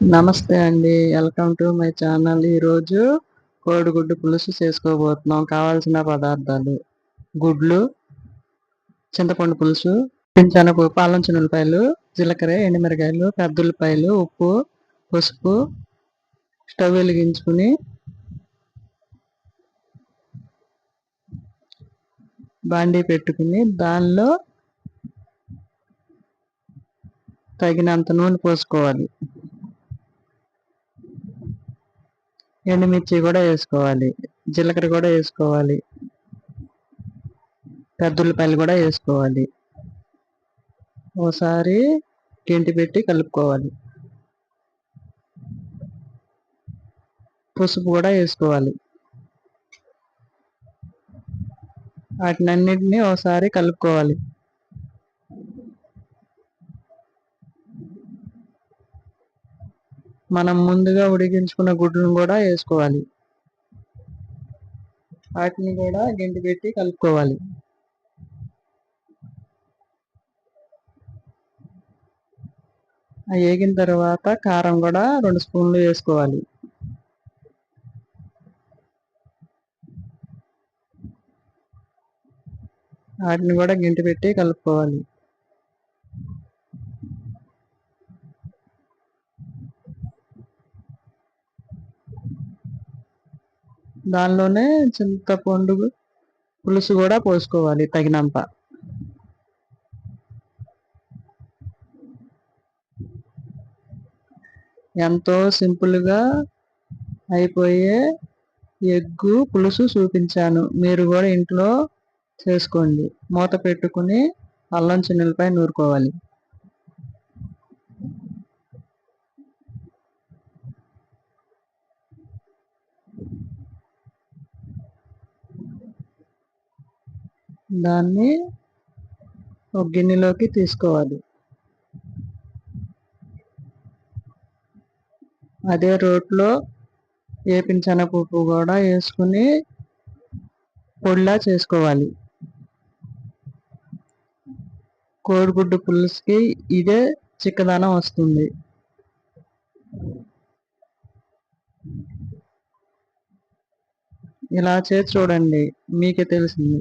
నమస్తే అండి. Welcome to my channel. ఈరోజు కోడిగుడ్డు పులుసు చేసుకోబోతున్నాం. కావాల్సిన పదార్థాలు. గుడ్లు చింతపండు పులుసు పింఛనపప్పు అల్లం చిన్నపాయలు జీలకర్ర ఎండుమిరకాయలు పెద్దలపాయలు ఉప్పు పసుపు స్టవ్ వెలిగించుకుని బాండీ పెట్టుకుని దానిలో తగినంత నూనె పోసుకోవాలి. ఎండుమిర్చి కూడా వేసుకోవాలి. జీలకర్ర కూడా వేసుకోవాలి. పెద్దుల్లిపాయలు కూడా వేసుకోవాలి. ఓసారి గెంటి పెట్టి కలుపుకోవాలి. పసుపు కూడా వేసుకోవాలి. వాటినన్నిటినీ ఒకసారి కలుపుకోవాలి. మనం ముందుగా ఉడికించుకున్న గుడ్లను కూడా వేసుకోవాలి. వాటిని కూడా గెంటి పెట్టి కలుపుకోవాలి. వేగిన తర్వాత కారం కూడా రెండు స్పూన్లు వేసుకోవాలి. వాటిని కూడా గింటి పెట్టి కలుపుకోవాలి. దానిలోనే చింతపండు పులుసు కూడా పోసుకోవాలి తగినంత. ఎంతో సింపుల్గా అయిపోయే ఎగ్గు పులుసు చూపించాను. మీరు కూడా ఇంట్లో చేసుకోండి. మూత పెట్టుకుని అల్లం చిన్నలపై నూరుకోవాలి. దాన్ని ఒక గిన్నెలోకి తీసుకోవాలి. అదే రోట్లో వేపిన శనగపప్పు కూడా వేసుకుని పొడిలా చేసుకోవాలి. కోడిగుడ్డు పులుసుకి ఇదే చిక్కదనం వస్తుంది. ఇలా చేసి చూడండి మీకే తెలిసింది.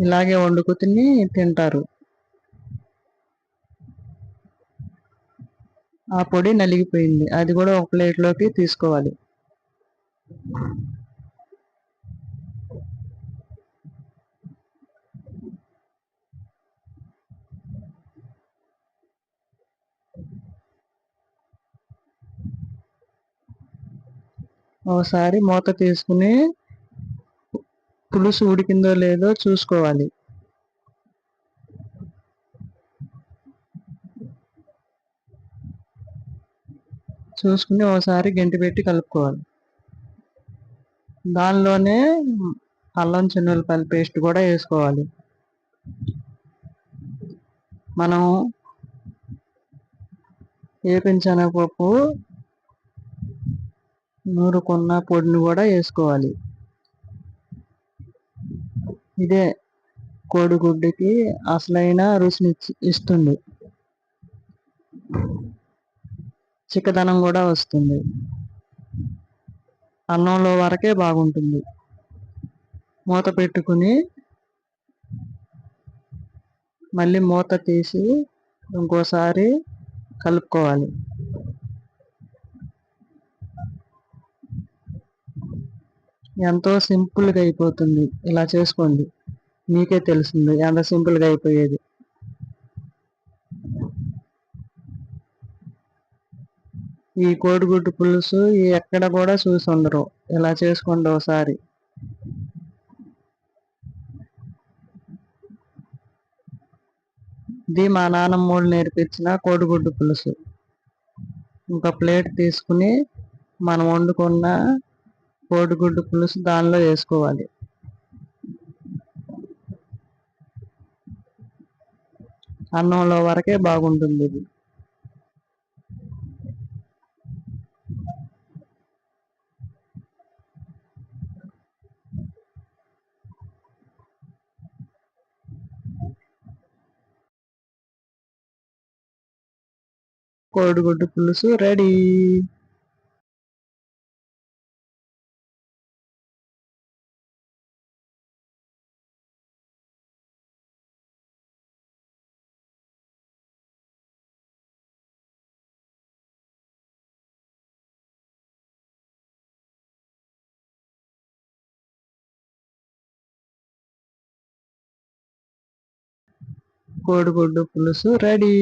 ఇలాగే వండుకు తిని తింటారు. ఆ పొడి నలిగిపోయింది. అది కూడా ఒక ప్లేట్లోకి తీసుకోవాలి. ఒకసారి మూత తీసుకుని పులుసు ఉడికిందో లేదో చూసుకోవాలి. చూసుకుని ఒకసారి గంటి పెట్టి కలుపుకోవాలి. దానిలోనే అల్లం చిన్నులపల్లి పేస్ట్ కూడా వేసుకోవాలి. మనం వేపించనపప్పు నూరుకున్న పొడిని కూడా వేసుకోవాలి. ఇదే కోడిగుడ్డుకి అసలైన రుచిని ఇస్తుంది. చిక్కదనం కూడా వస్తుంది. అన్నంలో వరకే బాగుంటుంది. మూత పెట్టుకుని మళ్ళీ మూత తీసి ఇంకోసారి కలుపుకోవాలి. ఎంతో సింపుల్గా అయిపోతుంది. ఇలా చేసుకోండి. మీకే తెలిసింది ఎంత సింపుల్గా అయిపోయేది. ఈ కోడిగుడ్డు పులుసు ఎక్కడ కూడా చూసి ఉండరు ఇలా చేసుకోండి ఒకసారి ఇది మా నాన్నమ్మోళ్ళు నేర్పించిన కోడిగుడ్డు పులుసు. ఇంకా ప్లేట్ తీసుకుని మనం వండుకున్న కోడిగుడ్డు పులుసు దానిలో వేసుకోవాలి. అన్నంలో వరకే బాగుంటుంది ఇది. కోడిగుడ్డు పులుసు రెడీ. కోడిగుడ్డు పులుసు రెడీ.